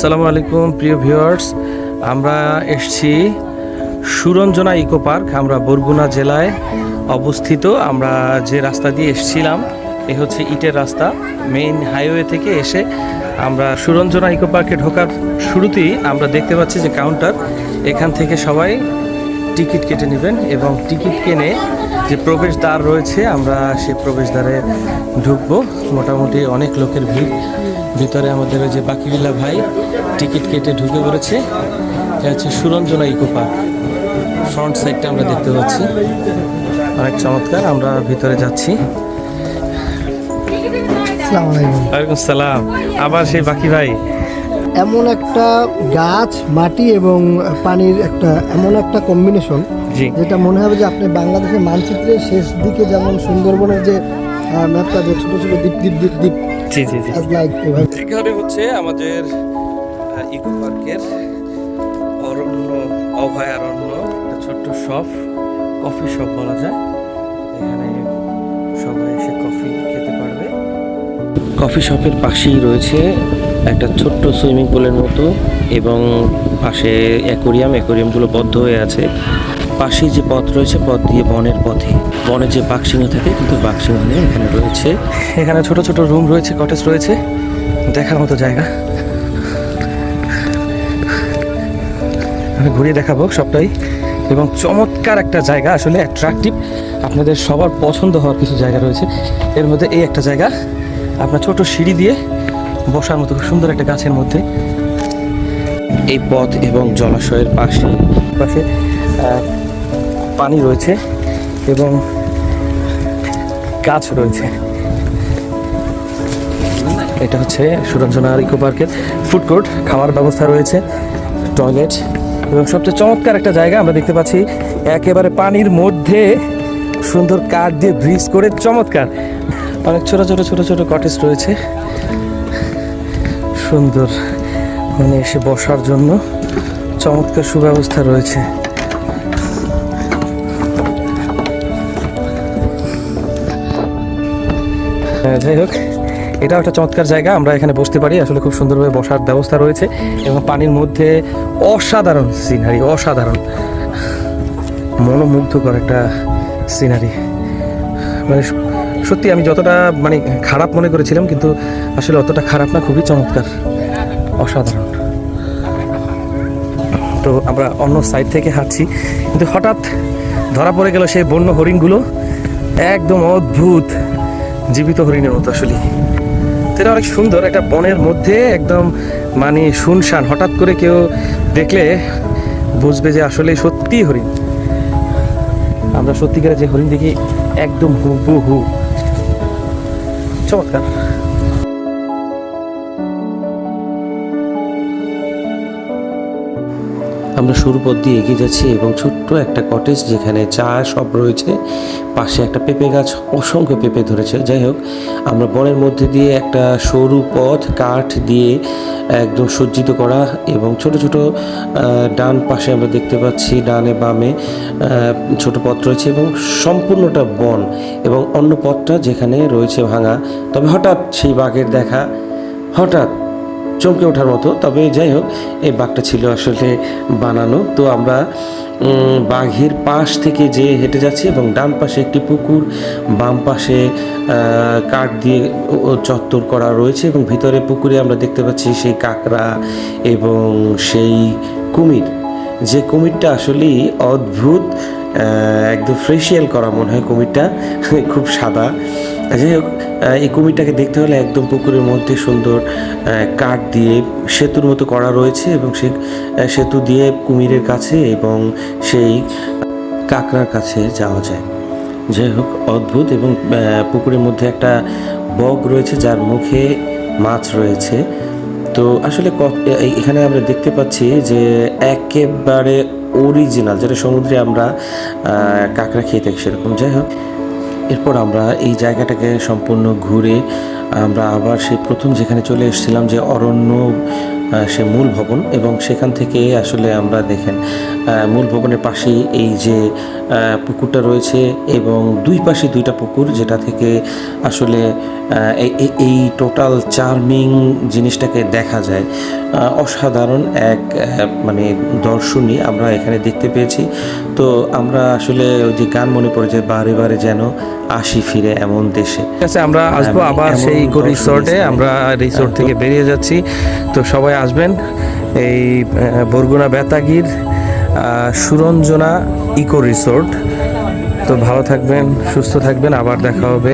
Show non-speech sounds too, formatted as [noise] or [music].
সালামু আলাইকুম, প্রিয় ভিউয়ার্স। আমরা এসছি সুরঞ্জনা ইকো পার্ক, আমরা বরগুনা জেলায় অবস্থিত। আমরা যে রাস্তা দিয়ে এসছিলাম, এ হচ্ছে ইটের রাস্তা। মেইন হাইওয়ে থেকে এসে আমরা সুরঞ্জনা ইকো পার্কে ঢোকার শুরুতেই আমরা দেখতে পাচ্ছি যে কাউন্টার এখান থেকে সবাই টিকিট কেটে নেবেন এবং টিকিট কেনে যে প্রবেশদ্বার রয়েছে, আমরা সেই প্রবেশদ্বারে ঢুকবো। মোটামুটি অনেক লোকের ভিড়। ভিতরে আমাদের ওই যে বাকিবিল্লা ভাই টিকিট কেটে ঢুকে পড়েছে। এটা হচ্ছে সুরঞ্জনা ইকো পার্ক। ফ্রন্ট সাইডটা আমরা দেখতে পাচ্ছি। অনেক চমৎকার আমরা ভিতরে যাচ্ছি। আসসালামু আলাইকুম। ওয়ালাইকুম সালাম আবার সেই বাকি ভাই। এমন একটা গাছ মাটি এবং পানির একটা এমন একটা কম্বিনেশন যেটা মনে হবে যে আপনি বাংলাদেশের মানচিত্রের শেষ দিকে যেমন সুন্দরবনের যে ম্যাপটা যে ছোট ছোট দ্বীপ দ্বীপ দ্বীপ দ্বীপ। জি জি জি। Like এখানে হচ্ছে আমাদের ইকো পার্কের অরণ্য অভয়ারণ্য একটা ছোট্ট শপ কফি শপ বলা যায়। এখানে সবাই এসে কফি খেতে পারবে। কফি শপের পাশেই রয়েছে একটা ছোট্ট সুইমিং পুলের মতো এবং পাশে অ্যাকোরিয়াম অ্যাকোরিয়ামগুলো বদ্ধ হয়ে আছে। পাশেই যে পথ রয়েছে, পথ দিয়ে বনের পথে। বনে যে বাক্সিংহ থাকে, কিন্তু বাক্সিংহ নেই, এখানে রয়েছে। এখানে ছোট ছোট রুম রয়েছে কটেজ রয়েছে। দেখার মতো জায়গা। আমি ঘুরিয়ে দেখাবো সবটাই। এবং চমৎকার একটা জায়গা, আসলে অ্যাট্রাকটিভ আপনাদের সবার পছন্দ হওয়ার কিছু জায়গা রয়েছে। এর মধ্যে এই একটা জায়গা, আপনার ছোট সিঁড়ি দিয়ে বসার মতো, খুব সুন্দর একটা গাছের মধ্যে। এই পথ এবং জলাশয়ের পাশে পাশে পানি রয়েছে এবং গাছ রয়েছে। এটা হচ্ছে সুরঞ্জনা ইকো পার্কের ফুড কোর্ট। খাওয়ার ব্যবস্থা রয়েছে, টয়লেট এবং সবচেয়ে চমৎকার একটা জায়গা আমরা দেখতে পাচ্ছি, একেবারে পানির মধ্যে সুন্দর কাঠ দিয়ে ব্রিজ করে চমৎকার। অনেক ছোট ছোট ছোট ছোট কটেজ রয়েছে। সুন্দর মানে এসে বসার জন্য চমৎকার সুব্যবস্থা রয়েছে। যাই হোক, এটাও একটা চমৎকার জায়গা। আমরা এখানে বসতে পারি, আসলে খুব সুন্দরভাবে বসার ব্যবস্থা রয়েছে এবং পানির মধ্যে অসাধারণ সিনারি, অসাধারণ। মনোমুগ্ধকর একটা সিনারি। মানে সত্যি আমি যতটা মানে খারাপ মনে করেছিলাম, কিন্তু আসলে অতটা খারাপ না, খুবই চমৎকার, অসাধারণ। তো আমরা অন্য সাইড থেকে হাঁটছি, কিন্তু হঠাৎ ধরা পড়ে গেল সেই বন্য হরিণগুলো। একদম অদ্ভুত। জীবিত হরিণের মতো আসলে এটা অনেক সুন্দর, একটা বনের মধ্যে একদম মানে শুনশান, হঠাৎ করে কেউ দেখলে বুঝবে যে আসলে সত্যি হরিণ। আমরা সত্যিকারে যে হরিণ দেখি, একদম হু হু হু চমৎকার। আমরা সরু পথ দিয়ে এগিয়ে যাচ্ছি এবং ছোট্ট একটা কটেজ যেখানে চা সব রয়েছে, পাশে একটা পেঁপে গাছ অসংখ্য পেঁপে ধরেছে। যাই হোক, আমরা বনের মধ্যে দিয়ে একটা সরু পথ কাঠ দিয়ে একদম সজ্জিত করা এবং ছোট ছোট ডান পাশে আমরা দেখতে পাচ্ছি ডানে বামে ছোট পথ রয়েছে এবং সম্পূর্ণটা বন এবং অন্য পথটা যেখানে রয়েছে ভাঙা। তবে হঠাৎ সেই বাঘের দেখা, হঠাৎ চমকে ওঠার মতো। তবে যাই হোক, এই বাঘটা ছিল আসলে বানানো। তো আমরা বাঘের পাশ থেকে যে হেঁটে যাচ্ছি এবং ডান পাশে একটি পুকুর, বাম পাশে কাঠ দিয়ে চত্বর করা রয়েছে এবং ভিতরে পুকুরে আমরা দেখতে পাচ্ছি সেই কাঁকড়া এবং সেই কুমির। যে কুমিরটা আসলেই অদ্ভুত। একদম ফ্রেশিয়াল করা মনে হয় কুমিরটা। [laughs] খুব সাদা। যাই হোক এই কুমিরটাকে দেখতে হলে একদম পুকুরের মধ্যে সুন্দর কাঠ দিয়ে সেতুর মতো করা রয়েছে এবং সেই সেতু দিয়ে কুমিরের কাছে এবং সেই কাঁকড়ার কাছে যাওয়া যায়। যাই হোক, অদ্ভুত এবং পুকুরের মধ্যে একটা বগ রয়েছে যার মুখে মাছ রয়েছে। তো আসলে এখানে আমরা দেখতে পাচ্ছি যে একেবারে অরিজিনাল যেটা সমুদ্রে আমরা কাঁকড়া খেয়ে থাকি সেরকম। যাই হোক, এরপর আমরা এই জায়গাটাকে সম্পূর্ণ ঘুরে আমরা আবার সেই প্রথম যেখানে চলে এসেছিলাম যে অরণ্য সে মূল ভবন এবং সেখান থেকে আসলে আমরা দেখেন মূল ভবনের পাশেই এই যে পুকুরটা রয়েছে এবং দুই পাশে দুইটা পুকুর যেটা থেকে আসলে এই- টোটাল চার্মিং জিনিসটাকে দেখা যায়। অসাধারণ এক মানে দর্শনী আমরা এখানে দেখতে পেয়েছি। তো আমরা আসলে ওই যে গান মনে পড়ে যে বারে বারে যেন আসি ফিরে এমন দেশে। ঠিক আছে আমরা আসব হ্যাঁ, আবার সেই রিসোর্টে আমরা রিসোর্ট হ্যাঁ, থেকে বেরিয়ে যাচ্ছি। তো সবাই আসবেন। এই বরগুনা বেতাগির সুরঞ্জনা ইকো রিসোর্ট। তো ভালো থাকবেন, সুস্থ থাকবেন, আবার দেখা হবে।